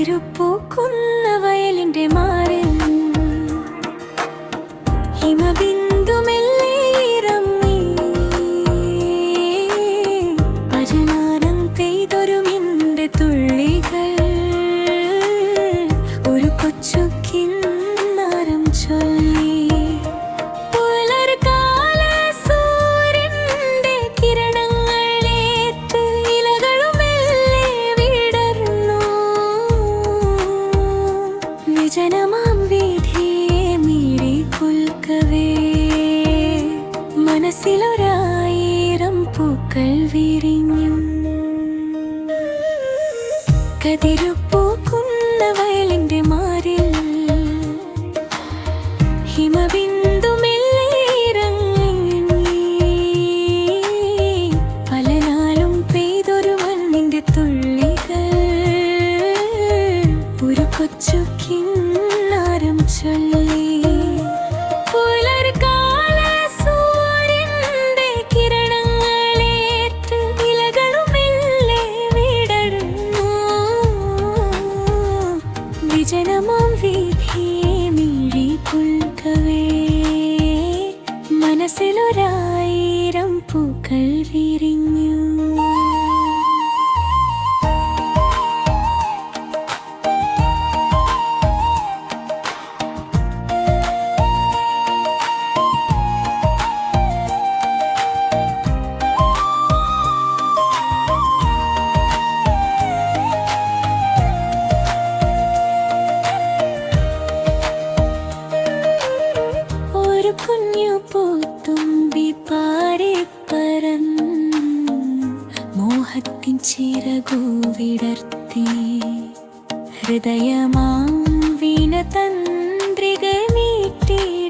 திருப்பூக்குள் മനസ്സിലൊരായിരം പൂക്കൾ വിരിഞ്ഞു. കതിരുപ്പൂക്കുന്ന വയലിന്റെ മാറി വിജനമാം വീഥിയെ മിഴിക്കൊൽക്കവേ മനസ്സിലൊരായിരം പൂക്കൾ വിരിഞ്ഞു. മോഹത്തിൻ ചിറകു വിടർത്തി. ഹൃദയമാം വീണതന്ത്രിക നീട്ടി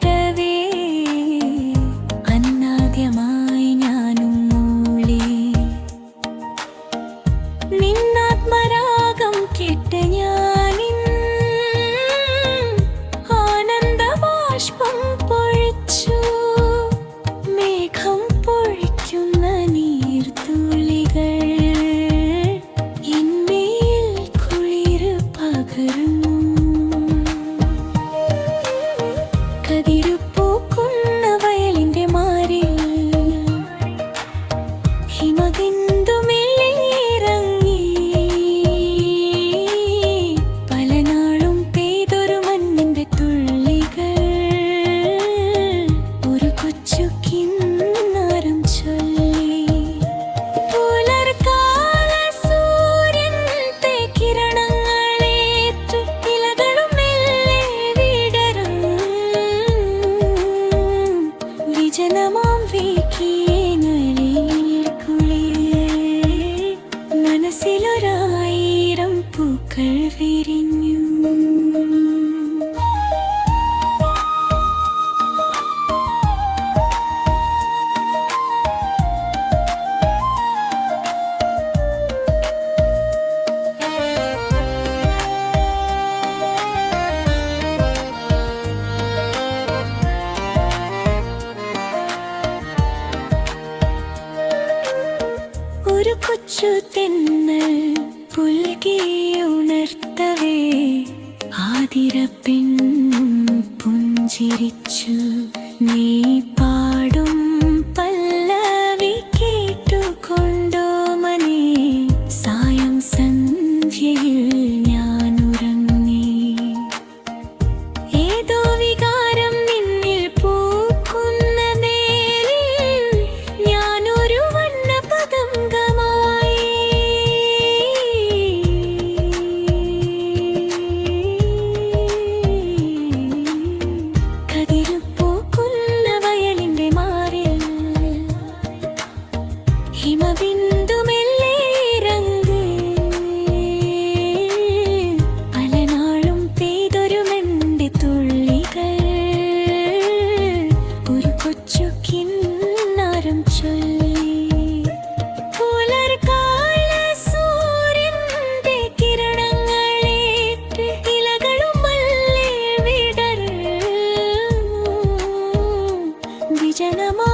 ഒരു കൊച്ചു തെന്ന് തെന്നൽ പുൽകിയുണർത്തവേ ആതിരപ്പെണ്ണും പുഞ്ചിരിച്ചു നീ ജനമാ